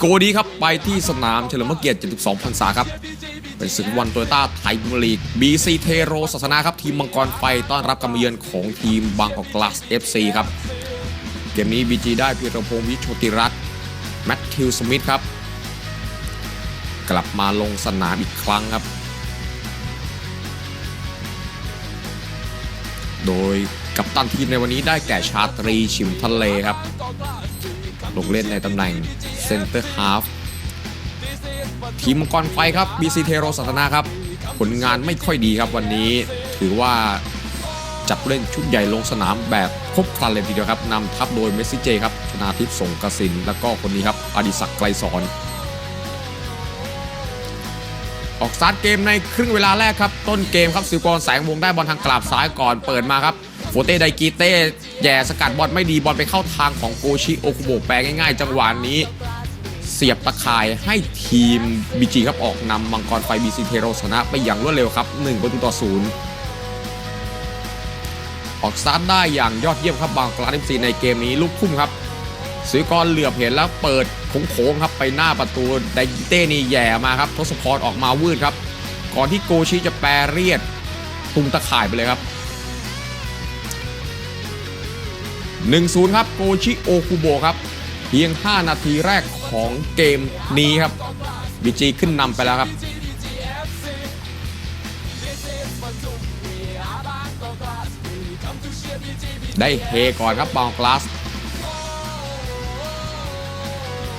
โกดีครับ ไปที่สนามเฉลิมพระเกียรติ72พรรษาครับ เป็นศึกวันโตโยต้าไทยพรีเมียร์ลีก BC เทโรศาสนาครับ ทีมมังกรไฟต้อนรับการมาเยือนของทีมบางกอกกลาส FC ครับ เกมนี้ BG ได้พีรพงศ์วิชโชติรัตน์แมทธิวสมิธครับ กลับมาลงสนามอีกครั้งครับ โดยกัปตันทีมในวันนี้ได้แก่ชาตรีชิมทะเลครับ ลงเล่นในตำแหน่งเซนเตอร์ฮาฟทีมมังกรไฟครับ BC เทโรสัตนาครับ ผลงานไม่ค่อยดีครับวันนี้ ถือว่าจัดผู้เล่นชุดใหญ่ลงสนามแบบครบครันเลยทีเดียวครับนำทัพโดยเมสซี่เจครับชนาทิพย์สงกสิน แล้วก็คนนี้ครับอดิศักดิ์ไกรสอน ออกสตาร์ทเกมในครึ่งเวลาแรกครับ ต้นเกมครับสิวกรแสงวงได้บอลทางกราบซ้ายก่อนเปิดมาครับ โฟเต้ไดกีเต้แย่สกัดบอลไม่ดีบอลไปเข้าทางของโกชิโอคุโบแปลง่ายๆ จังหวะนี้ เสียบตะข่ายให้ทีมบีจีครับออกนำมังกรไฟบีซีเทโรชนะไปอย่างรวดเร็วครับ1ประตูต่อศูนย์ออกสตาร์ทได้อย่างยอดเยี่ยมครับบางกลาดิซีในเกมนี้ลูกพุ่มครับสุยกรเหลือบเห็นแล้วเปิดโค้งๆครับไปหน้าประตูไดกิเต้นี่แย่มาครับทศพรออกมาวืดครับ ก่อนที่โกชิจะแปรเรียดตุงตะข่ายไปเลยครับ 1-0 ครับโกชิโอคุโบครับ เพียง 5 นาทีแรกของเกมนี้ครับบีจีขึ้นนำไปแล้วครับ ได้เฮก่อนครับบางกลาส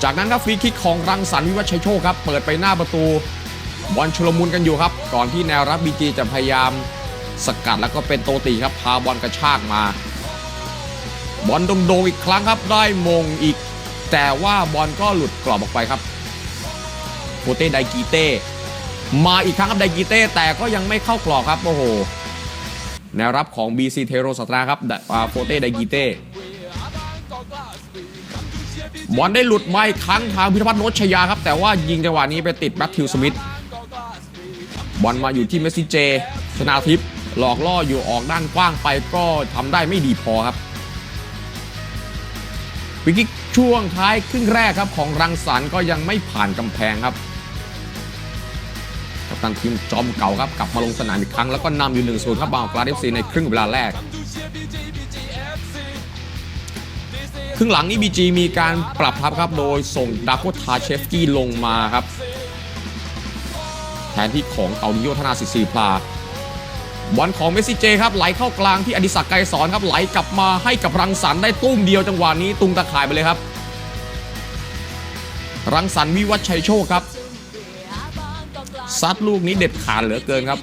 จากนั้นครับฟรีคิกของรังสรรค์วิวัชัยโชคครับ เปิดไปหน้าประตูบอลชุลมุนกันอยู่ครับ ก่อนที่แนวรับบีจีจะพยายามสกัดแล้วก็เป็นโตตีครับ พาบอลกระชากมา บอลโด่งๆอีกครั้งครับได้มงอีก แต่ว่าบอลก็หลุดกรอบออกไปครับโฟเต้ไดกีเต้มาอีกครั้งครับไดกีเต้แต่ก็ยังไม่เข้ากรอบครับโอ้โหแนวรับของ BC เทโรสตราครับโฟเต้ไดกีเต้บอลได้หลุดไมาอีกครั้งทางพิรพัฒน์โนชยาครับ แต่ว่ายิงจังหวะนี้ไปติดแมทธิวสมิธบอลมาอยู่ที่เมสซี่เจ ชนาทิพย์หลอกล่ออยู่ออกด้านกว้างไปก็ทำได้ไม่ดีพอครับ วิกิช่วงท้ายครึ่งแรกครับของรังสรรค์ก็ยังไม่ผ่านกำแพงครับกัปตันทีมจอมเก่าครับกลับมาลงสนามอีกครั้งแล้วก็นำอยู่1นึ่งศูนย์ครับบางกลาเอฟซีในครึ่งเวลาแรก ครึ่งหลังนี้บีจีมีการปรับทัพครับโดยส่งดาโกทาเชฟกี้ลงมาครับ แทนที่ของเตานิโยธนาสิสีพลา บอลของเมสซี่เจครับไหลเข้ากลางที่อดิศักดิ์ไกรสอนครับไหลกลับมาให้กับรังสรรค์ได้ตุ้มเดียวจังหวะนี้ตุงตะข่ายไปเลยครับ รังสรรค์วิวัฒชัยโชคครับซัดลูกนี้เด็ดขาดเหลือเกินครับ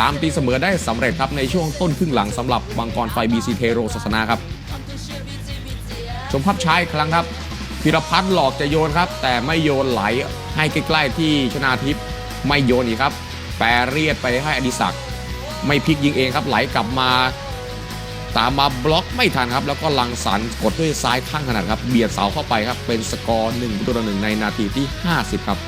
ตามตีเสมอได้สำเร็จครับในช่วงต้นครึ่งหลังสำหรับบังกรไฟบีซีเทโรศาสนาครับ ชมภาพชาอีกครั้งครับพิรพัฒน์หลอกจะโยนครับ แต่ไม่โยนไหลให้ใกล้ๆที่ชนาทิพย์ไม่โยนอีกครับ แปรเรียดไปให้อดิศักดิ ไม่พลิกยิงเองครับไหลกลับมาตามมาบล็อกไม่ทันครับ แล้วก็ลังสันกดด้วยซ้ายข้างขนาดครับ เบียดเสาเข้าไปครับ เป็นสกอร์1ประตูต่อหนึ่งในนาทีที่ 50 ครับ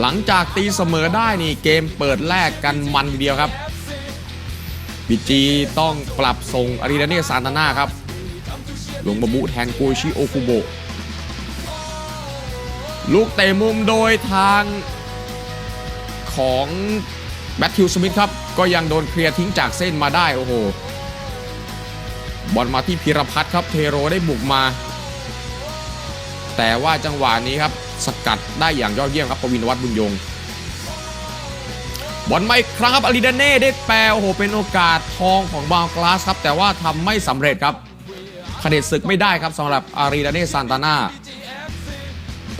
หลังจากตีเสมอได้นี่เกมเปิดแรกกันมันเดียวครับบีจีต้องปรับส่งอาริดาเน่ซานตาน่าครับลงมาบุแทนโกชิโอคุโบะ ลูกเตะมุมโดยทางของแบททิวสมิธครับ ก็ยังโดนเคลียร์ทิ้งจากเส้นมาได้ โอ้โห บอลมาที่พิรพัฒน์ครับ เทโรได้บุกมา แต่ว่าจังหวะนี้ครับ สกัดได้อย่างยอดเยี่ยมครับปวินวัฒน์บุญยง บอลไม่ครั้งครับอาริดาเน่ได้แปลโอ้โห เป็นโอกาสทองของบางกลาสครับ แต่ว่าทำไม่สำเร็จครับเผด็จศึกไม่ได้ครับสำหรับอาริดาเน่ซานตาน่า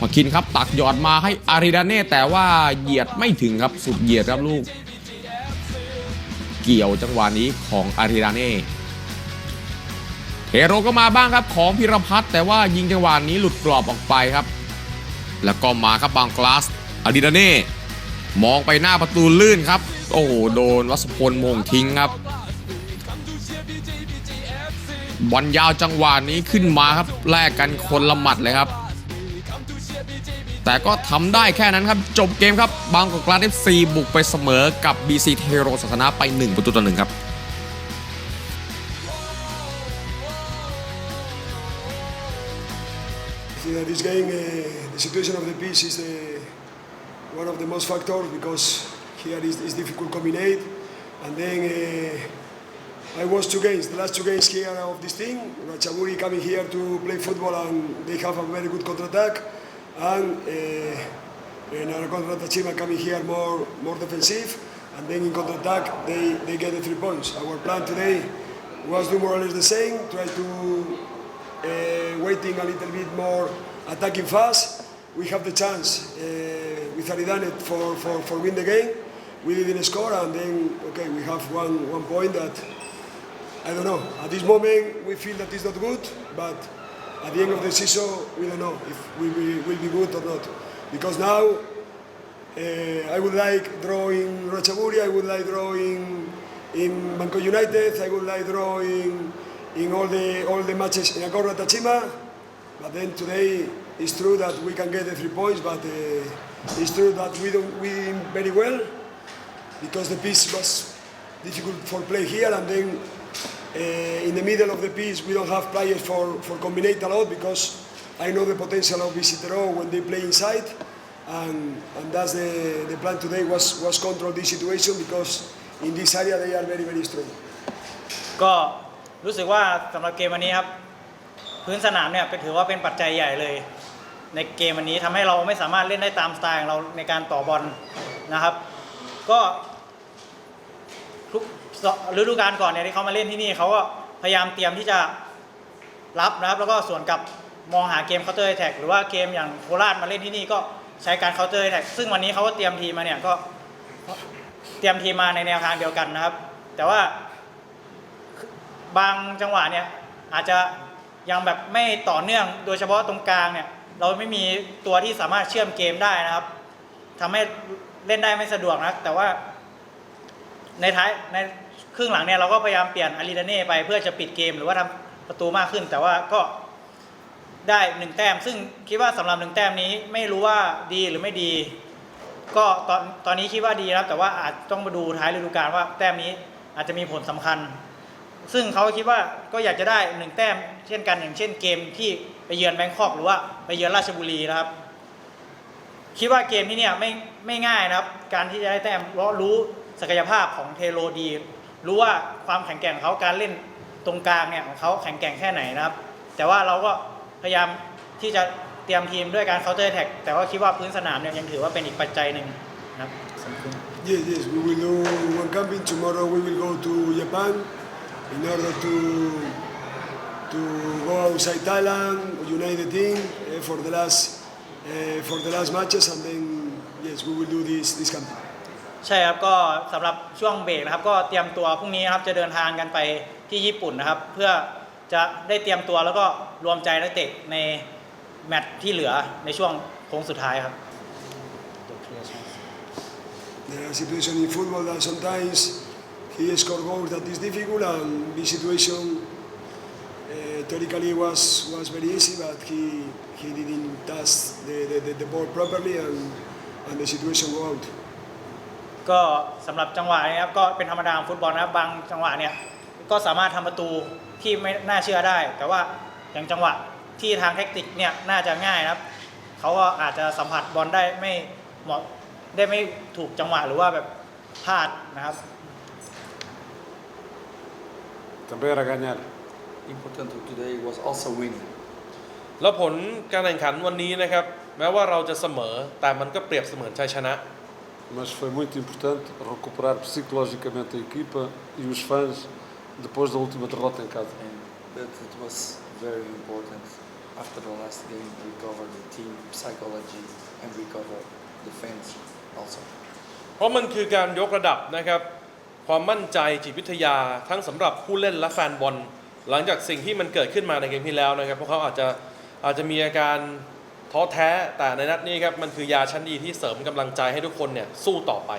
พอคินครับตักหยอดมาให้อาริดาเน่แต่ว่าเหยียดไม่ถึงครับสุดเหยียดครับลูก เกี่ยวจังหวะนี้ของอาริดาเน่เทโรก็มาบ้างครับของพิรพัฒน์แต่ว่ายิงจังหวะนี้หลุดกรอบออกไปครับ แล้วก็มาครับบางกลาสอาริดาเน่มองไปหน้าประตูลื่นครับ โอ้โหโดนวัสพลมงทิ้งครับบอลยาวจังหวะนี้ขึ้นมาครับแลกกันคนละหมัดเลยครับ แต่ก็ทำได้แค่นั้นครับ จบเกมครับ บางกอกกลาเอฟซีบุกไปเสมอกับ BC เทโรศาสนาไป 1 ประตูต่อหนึ่งครับ This game, uh, situation of the pitch is one of the most factors because here is, difficult combinate, and then I was two games, the last two games here of this thing Rachaburi coming here to play football, and they have a very good counter attack. And uh, and Anaconda are coming here more, more defensive. And then in counter-attack, they, they get the three points. Our plan today was do more or less the same, try to uh, waiting a little bit more, attacking fast. We have the chance uh, with Aridane for, for, for win the game. We didn't score, and then okay, we have one, one point that I don't know. At this moment, we feel that it's not good, but at the end of the season, we don't know if we will, be good or not. Because now, uh, I would like drawing Rochaburi, I would like drawing in Banco United, I would like drawing in all the all the matches in Agora Tachima. But then today, it's true that we can get the three points, but uh, it's true that we don't win very well because the pitch was difficult for play here, and then uh, in the middle of the pitch we don't have players for for combinate a lot because I know the potential of Visitero when they play inside, and and that's the the plan today was was control this situation because in this area they are very very strong. ก็รู้สึกว่าสำหรับเกมวันนี้ครับ พื้นสนามเนี่ยเป็นถือว่าเป็นปัจจัยใหญ่เลย ในเกมวันนี้ทำให้เราไม่สามารถเล่นได้ตามสไตล์ของเราในการต่อบอลนะครับ ก็ ทุกฤดูกาลก่อนเนี่ยที่เขามาเล่นที่นี่เขาก็พยายามเตรียมที่จะรับนะครับ แล้วก็ส่วนกับมองหาเกมเคาน์เตอร์แท็กหรือว่าเกมอย่างโคราชมาเล่นที่นี่ก็ใช้การเคาน์เตอร์แท็กซึ่งวันนี้เขาก็เตรียมทีมมาเนี่ยก็เตรียมทีมมาในแนวทางเดียวกันนะครับ แต่ว่าบางจังหวะเนี่ยอาจจะยังแบบไม่ต่อเนื่องโดยเฉพาะตรงกลางเนี่ยเราไม่มีตัวที่สามารถเชื่อมเกมได้นะครับทำให้เล่นได้ไม่สะดวกนะแต่ว่า ในท้ายในครึ่งหลังเนี่ยเราก็พยายามเปลี่ยนอาริดาเน่ไปเพื่อจะปิดเกมหรือว่าทำประตูมากขึ้น แต่ว่าก็ได้หนึ่งแต้ม ซึ่งคิดว่าสำหรับหนึ่งแต้มนี้ไม่รู้ว่าดีหรือไม่ดี ก็ตอนตอนนี้คิดว่าดีนะครับแต่ว่าอาจต้องมาดูท้ายฤดูกาลว่าแต้มนี้อาจจะมีผลสำคัญ ซึ่งเขาคิดว่าก็อยากจะได้หนึ่งแต้มเช่นกันอย่างเช่นเกมที่ไปเยือนแบงคอกหรือว่าไปเยือนราชบุรีนะครับ คิดว่าเกมที่เนี่ยไม่ไม่ง่ายนะครับ การที่จะได้แต้มเพราะรู้ศักยภาพของเทโรดี รู้ว่าความแข็งแกร่งของเขาการเล่นตรงกลางเนี่ยของเขาแข็งแกร่งแค่ไหนนะครับ แต่ว่าเราก็พยายามที่จะเตรียมทีมด้วยการเคาน์เตอร์แท็กแต่ว่าคิดว่าพื้นสนามเนี่ยยังถือว่าเป็นอีกปัจจัยหนึ่งนะครับสำคัญ Yes, yes, we will do one camping. Tomorrow we will go to Japan in order to to go outside Thailand, unite the team uh, for the last uh, for the last matches, and then yes, we will do this this camping. ใช่ครับก็สำหรับช่วงเบรกนะครับ ก็เตรียมตัวพรุ่งนี้นะครับจะเดินทางกันไปที่ญี่ปุ่นนะครับ เพื่อจะได้เตรียมตัวแล้วก็รวมใจนักเตะในแมตช์ที่เหลือในช่วงโค้งสุดท้ายครับ There are situations in football that sometimes he score goals that is difficult, and this situation uh, theoretically was was very easy, but he he didn't touch the, the, the, the ball properly, and and the situation go out. ก็สำหรับจังหวะนี้ครับก็เป็นธรรมดาของฟุตบอลนะครับบางจังหวะเนี่ยก็สามารถทำประตูที่ไม่น่าเชื่อได้ แต่ว่าอย่างจังหวะที่ทางเทคนิคเนี่ยน่าจะง่ายนะครับเขาก็อาจจะสัมผัสบอลได้ไม่เหมาะได้ไม่ถูกจังหวะหรือว่าแบบพลาดนะครับ Também era ganhar. Important today was also winning. แล้วผลการแข่งขันวันนี้นะครับ แม้ว่าเราจะเสมอแต่มันก็เปรียบเสมือนชัยชนะ Mas foi muito importante recuperar psicologicamente a equipa e os fãs depois da última derrota em casa. And but it was very important after the last game recover the team psychology and recover the fans also. เพราะมันคือการยกระดับนะครับ ความมั่นใจจิตวิทยาทั้งสำหรับผู้เล่นและแฟนบอล หลังจากสิ่งที่มันเกิดขึ้นมาในเกมที่แล้วนะครับพวกเขาอาจจะอาจจะมีอาการท้อแท้แต่ในนัดนี้ครับมันคือยาชั้นดีที่เสริมกำลังใจให้ทุกคนเนี่ยสู้ต่อไป